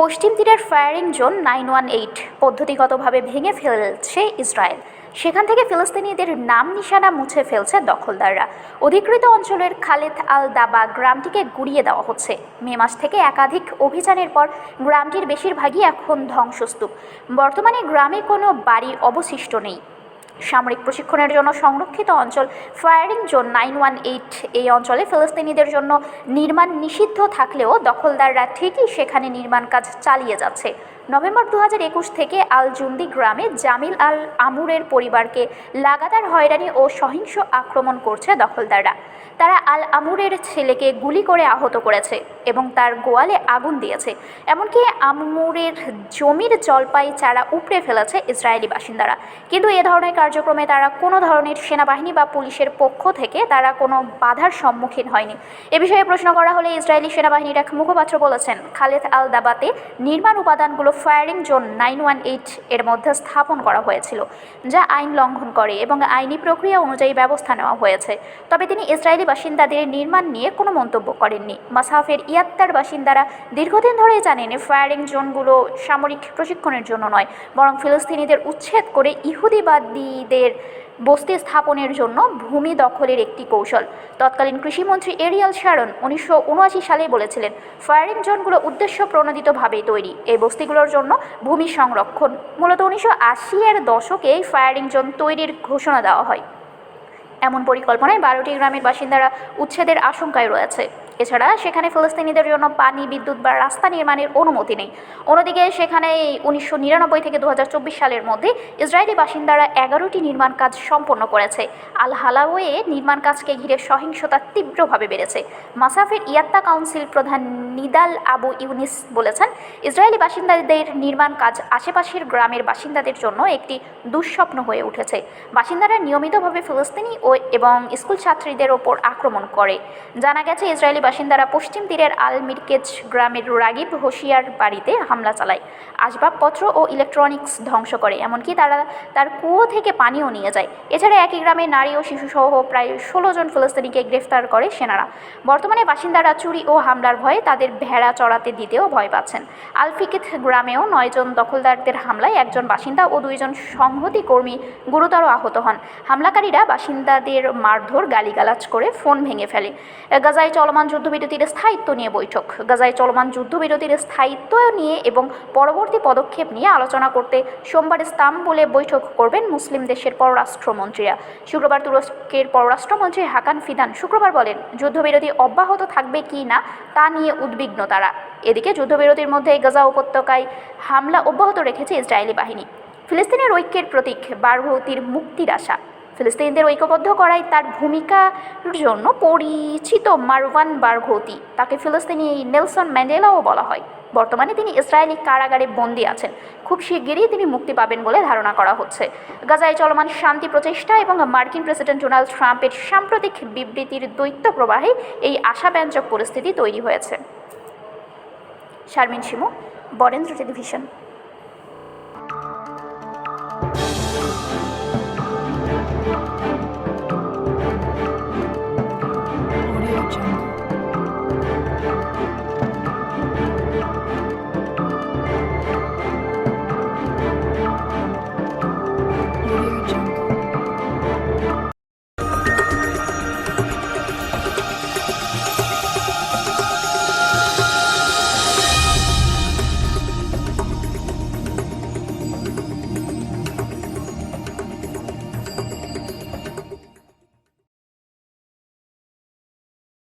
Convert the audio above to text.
পশ্চিম তীরের firing zone nine one eight পদ্ধতিগতভাবে ভেঙে ফেলছে ইসরায়েল। সেখান থেকে ফিলিস্তিনিদের নাম নিশানা মুছে ফেলছে দখলদাররা। অধিকৃত অঞ্চলের খালেদ আল দাবা গ্রামটিকে গুড়িয়ে দেওয়া হচ্ছে। মে মাস থেকে একাধিক অভিযানের পর গ্রামটির বেশিরভাগই এখন ধ্বংসস্তূপ। বর্তমানে গ্রামে কোনো বাড়ি অবশিষ্ট নেই। সামরিক প্রশিক্ষণের জন্য সংরক্ষিত অঞ্চল firing zone nine one eight. এই অঞ্চলে ফিলিস্তিনিদের জন্য নির্মাণ নিষিদ্ধ থাকলেও দখলদাররা ঠিকই সেখানে নির্মাণ কাজ চালিয়ে যাচ্ছে। নভেম্বর দু হাজার একুশ থেকে আল জুন্দি গ্রামে জামিল আল আমুরের পরিবারকে লাগাতার হয়রানি ও সহিংস আক্রমণ করছে দখলদাররা। তারা আল আমুরের ছেলেকে গুলি করে আহত করেছে এবং তার গোয়ালে আগুন দিয়েছে। এমনকি আমুরের জমির জলপাই চারা উপড়ে ফেলেছে ইসরায়েলি বাসিন্দারা। কিন্তু এ ধরনের কার্যক্রমে তারা কোনো ধরনের সেনাবাহিনী বা পুলিশের পক্ষ থেকে তারা কোনো বাধার সম্মুখীন হয়নি। এ বিষয়ে প্রশ্ন করা হলে ইসরায়েলি সেনাবাহিনীর এক মুখপাত্র বলেছেন, খালেদ আল দাবাতে নির্মাণ উপাদানগুলো firing zone nine one eight এর মধ্যে স্থাপন করা হয়েছিল, যা আইন লঙ্ঘন করে এবং আইনি প্রক্রিয়া অনুযায়ী ব্যবস্থা নেওয়া হয়েছে। তবে তিনি ইসরায়েলি বাসিন্দাদের নির্মাণ নিয়ে কোনো মন্তব্য করেননি। মাসাফের ইয়াত্তার বাসিন্দারা দীর্ঘদিন ধরেই জানেন ফায়ারিং জোনগুলো সামরিক প্রশিক্ষণের জন্য নয়, বরং ফিলিস্তিনিদের উচ্ছেদ করে ইহুদিবাদীদের বস্তি স্থাপনের জন্য ভূমি দখলের একটি কৌশল। তৎকালীন কৃষিমন্ত্রী এরিয়াল শারন উনিশশো সালে বলেছিলেন, ফায়ারিং জোনগুলো উদ্দেশ্য প্রণোদিতভাবেই তৈরি। এই বস্তিগুলোর জন্য ভূমি সংরক্ষণ। মূলত উনিশশো আশি এর দশকে এই ফায়ারিং জোন তৈরির ঘোষণা দেওয়া হয়। এমন পরিকল্পনায় বারোটি গ্রামের বাসিন্দারা উচ্ছেদের আশঙ্কায় রয়েছে। এছাড়া সেখানে ফিলিস্তিনিদের জন্য পানি, বিদ্যুৎ বা রাস্তা নির্মাণের অনুমতি নেই। অন্যদিকে সেখানে উনিশশো নিরানব্বই থেকে দু হাজার চব্বিশ সালের মধ্যে ইসরায়েলি বাসিন্দারা এগারোটি নির্মাণ কাজ সম্পন্ন করেছে। আল হালাওয়ে নির্মাণ কাজকে ঘিরে সহিংসতা তীব্রভাবে বেড়েছে। মাসাফের ইয়াত্তা কাউন্সিল প্রধান নিদাল আবু ইউনিস বলেছেন, ইসরায়েলি বাসিন্দাদের নির্মাণ কাজ আশেপাশের গ্রামের বাসিন্দাদের জন্য একটি দুঃস্বপ্ন হয়ে উঠেছে। বাসিন্দারা নিয়মিতভাবে ফিলিস্তিনি ও এবং স্কুল ছাত্রীদের ওপর আক্রমণ করে। জানা গেছে, ইসরায়েলি বাসিন্দারা পশ্চিম তীরের আল মিরকেজ গ্রামের রাগিব হোশিয়ার বাড়িতে হামলা চালায়। আসবাবপত্র ও ইলেকট্রনিক্স ধ্বংস করে, এমনকি তারা তার কুয়ো থেকে পানিও নিয়ে যায়। এছাড়া একই গ্রামে নারী ও শিশুসহ প্রায় ষোলো জন ফিলিস্তিনিকে গ্রেফতার করে সেনারা। বর্তমানে বাসিন্দারা চুরি ও হামলার ভয়ে তাদের ভেড়া চড়াতে দিতেও ভয় পাচ্ছেন। আলফিকিত গ্রামেও নয়জন দখলদারদের হামলায় একজন বাসিন্দা ও দুইজন সংহতি কর্মী গুরুতর আহত হন। হামলাকারীরা বাসিন্দাদের মারধর গালিগালাজ করে ফোন ভেঙে ফেলে। গাজায় চলমান যুদ্ধবিরতির স্থায়িত্ব নিয়ে বৈঠক। গাজায় চলমান যুদ্ধবিরতির স্থায়িত্ব নিয়ে এবং পরবর্তী পদক্ষেপ নিয়ে আলোচনা করতে সোমবার ইস্তাম্বুলে বৈঠক করবেন মুসলিম দেশের পররাষ্ট্রমন্ত্রীরা। শুক্রবার তুরস্কের পররাষ্ট্রমন্ত্রী হাকান ফিদান শুক্রবার বলেন, যুদ্ধবিরতি অব্যাহত থাকবে কি না তা নিয়ে উদ্বিগ্ন তারা এদিকে যুদ্ধবিরতির মধ্যে গাজা উপত্যকায় হামলা অব্যাহত রেখেছে ইসরায়েলি বাহিনী। ফিলিস্তিনের ঐক্যের প্রতীক বারভৌতির মুক্তির আশা। ফিলিস্তিনিদের ঐক্যবদ্ধ করায় তার ভূমিকার জন্য পরিচিত মারওয়ান বারঘৌতি। তাকে ফিলিস্তিনি নেলসন ম্যান্ডেলাও বলা হয়। বর্তমানে তিনি ইসরায়েলি কারাগারে বন্দী আছেন। খুব শিগগিরই তিনি মুক্তি পাবেন বলে ধারণা করা হচ্ছে। গাজায় চলমান শান্তি প্রচেষ্টা এবং মার্কিন প্রেসিডেন্ট ডোনাল্ড ট্রাম্পের সাম্প্রতিক বিবৃতির দৈত্য প্রবাহে এই আশাব্যঞ্জক পরিস্থিতি তৈরি হয়েছে। শারমিন শিমু, বরেন্দ্র টেলিভিশন। Belgium.